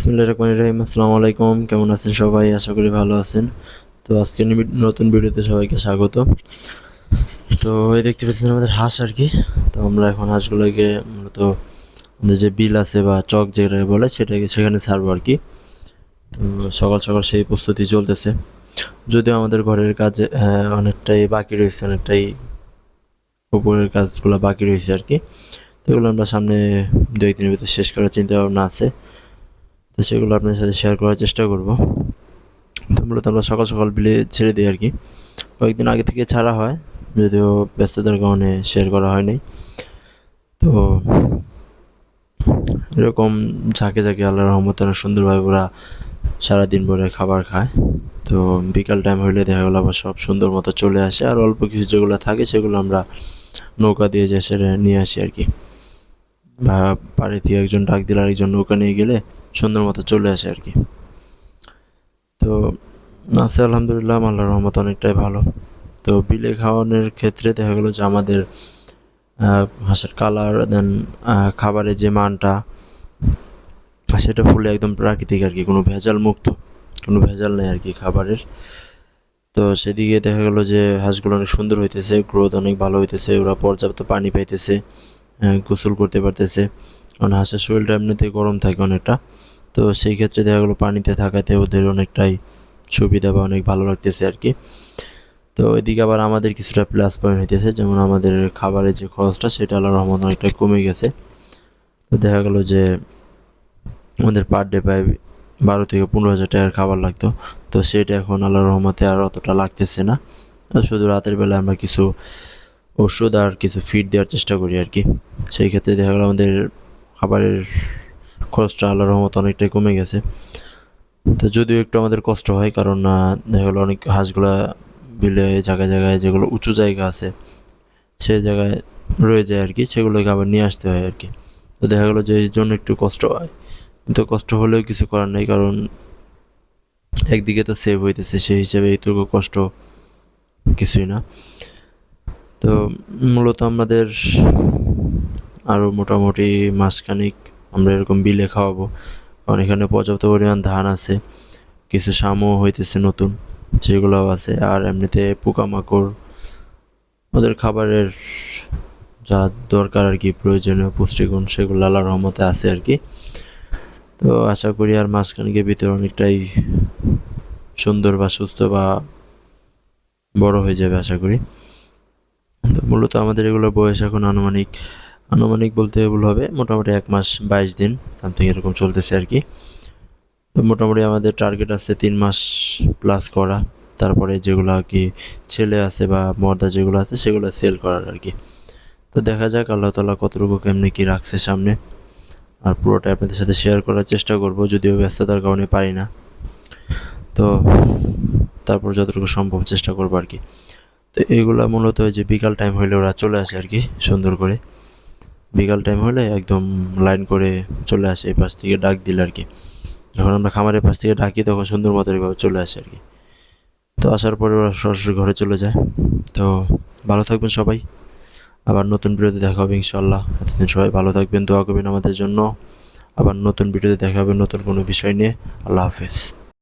বিসমুল্লাহ রহমান রহিম। আসসালামু আলাইকুম। কেমন আছেন সবাই? আশা করি ভালো আছেন। তো আজকে নতুন ভিডিওতে সবাইকে স্বাগত। তো এই দেখতে পাচ্ছেন আমাদের হাঁস আর কি। তো আমরা এখন হাঁসগুলোকে মূলত আমাদের যে বিল আছে বা চক যেটাকে বলে, সেটাকে সেখানে ছাড়বো আর কি। তো সকাল সকাল সেই প্রস্তুতি চলতেছে। যদিও আমাদের ঘরের কাজে অনেকটাই বাকি রয়েছে, অনেকটাই উপরের কাজগুলো বাকি রয়েছে আর কি। তো এগুলো আমরা সামনে দু একদিনের ভিতরে শেষ করার চিন্তা ভাবনা আছে। তো সেগুলো আপনাদের সাথে শেয়ার করার চেষ্টা করব। তো মূলত আমরা সকাল সকাল বিলে ছেড়ে দিই আর কি। কয়েকদিন আগে থেকে ছাড়া হয়, যদিও ব্যস্ততার কারণে শেয়ার করা হয়নি। তো এরকম ঝাঁকে ঝাঁকে আল্লাহ রহমত অনেক সুন্দরভাবে ওরা সারাদিন ভরে খাবার খায়। তো বিকাল টাইম হইলে দেখা গেলো আবার সব সুন্দর মতো চলে আসে। আর অল্প কিছু যেগুলো থাকে সেগুলো আমরা নৌকা দিয়ে যে সেটা নিয়ে আসি আর কি। বা পাড়ে দিয়ে একজন ডাক দিলে আরেকজন নৌকা নিয়ে গেলে সুন্দর মতো চলে আসে আর কি। তো আছে আলহামদুলিল্লাহ, আল্লাহর রহমত অনেকটাই ভালো। তো বিলে খাওয়ানোর ক্ষেত্রে দেখা গেলো যে আমাদের হাঁসের কালার দেন খাবারের যে মানটা, সেটা ফুলে একদম প্রাকৃতিক আর কি, কোনো ভেজাল মুক্ত, কোনো ভেজাল নেই আর কি খাবারের। তো সেদিকে দেখা গেলো যে হাঁসগুলো অনেক সুন্দর হইতেছে গ্রোথ অনেক ভালো হইতেছে, ওরা পর্যাপ্ত পানি পাইতেছে গোসল করতে পারতেছে। কারণ হাঁসের শরীরটা এমনিতে গরম থাকে অনেকটা। তো সেই ক্ষেত্রে দেখা গেলো পানিতে থাকাতে ওদের অনেকটাই সুবিধা বা অনেক ভালো লাগতেছে আর কি। তো এদিকে আবার আমাদের কিছুটা প্লাস পয়েন্ট হইতেছে, যেমন আমাদের খাবারের যে খরচটা সেটা আল্লাহ রহমত অনেকটাই কমে গেছে। তো দেখা গেলো যে আমাদের পার ডে প্রায় বারো থেকে পনেরো হাজার টাকার খাবার লাগতো। তো সেটা এখন আল্লাহ রহমতে আর অতটা লাগতেছে না। শুধু রাতের বেলা আমরা কিছু ওষুধ আর কিছু ফিড দেওয়ার চেষ্টা করি আর কি। সেই ক্ষেত্রে দেখা গেলো আমাদের খাবারের খরচটা আল্লাহ রহমত অনেকটাই কমে গেছে। তো যদিও একটু আমাদের কষ্ট হয়, কারণ দেখা গেলো অনেক হাঁসগুলা বিলে জায়গায় জায়গায় যেগুলো উঁচু জায়গা আছে, সে জায়গায় রয়ে যায় আর কি, সেগুলোকে আবার নিয়ে আসতে হয় আর কি। তো দেখা গেলো যে এই জন্য একটু কষ্ট হয়। কিন্তু কষ্ট হলেও কিছু করার নেই, কারণ একদিকে তো সেভ হইতেছে, সেই হিসাবে এইটুকু কষ্ট কিছুই না। তো মূলত আমাদের আরও মোটামুটি মাসখানিক আমরা এরকম বিলে খাওয়াবো। কারণ এখানে পর্যাপ্ত পরিমাণ ধান আছে, কিছু শামও হইতেছে নতুন, যেগুলোও আছে, আর এমনিতে পোকামাকড়, ওদের খাবারের যা দরকার আর কি, প্রয়োজনীয় পুষ্টিগুণ, সেগুলো আল্লাহর রহমতে আছে আর কি। তো আশা করি আর মাঝখানকে ভিতরে অনেকটাই সুন্দর বা সুস্থ বা বড় হয়ে যাবে আশা করি। তো মূলত আমাদের এগুলো বয়স এখন আনুমানিক আনুমানিক বলতে ভুল হবে, মোটামুটি এক মাস বাইশ দিন সামথিং এরকম চলতেছে আর কি। তো মোটামুটি আমাদের টার্গেট আছে তিন মাস প্লাস করা, তারপরে যেগুলো আর কি ছেলে আছে বা মর্দা যেগুলো আছে সেগুলো সেল করার আর কি। তো দেখা যাক আল্লাহ তালা কতটুকু কেমনি কি রাখছে সামনে। আর পুরোটা আপনাদের সাথে শেয়ার করার চেষ্টা করব, যদিও ব্যস্ততার কারণে পারি না। তো তারপর যতটুকু সম্ভব চেষ্টা করব আর কি। তো এইগুলা মূলত যে বিকাল টাইম হলে ওরা চলে আসে আর কি, সুন্দর করে। বিকাল টাইম হলে একদম লাইন করে চলে আসে, এই পাশ থেকে ডাক দিলে আর কি। যখন আমরা খামারের পাশ থেকে ডাকি, তখন সুন্দর মতো এভাবে চলে আসে আর কি। তো আসার পরে ওরা সরাসরি ঘরে চলে যায়। তো ভালো থাকবেন সবাই। আবার নতুন ভিডিওতে দেখা হবে ইনশাল্লাহ এতদিন সবাই ভালো থাকবেন, দোয়া করবেন আমাদের জন্য। আবার নতুন ভিডিওতে দেখা হবে নতুন কোনো বিষয় নিয়ে। আল্লাহ হাফেজ।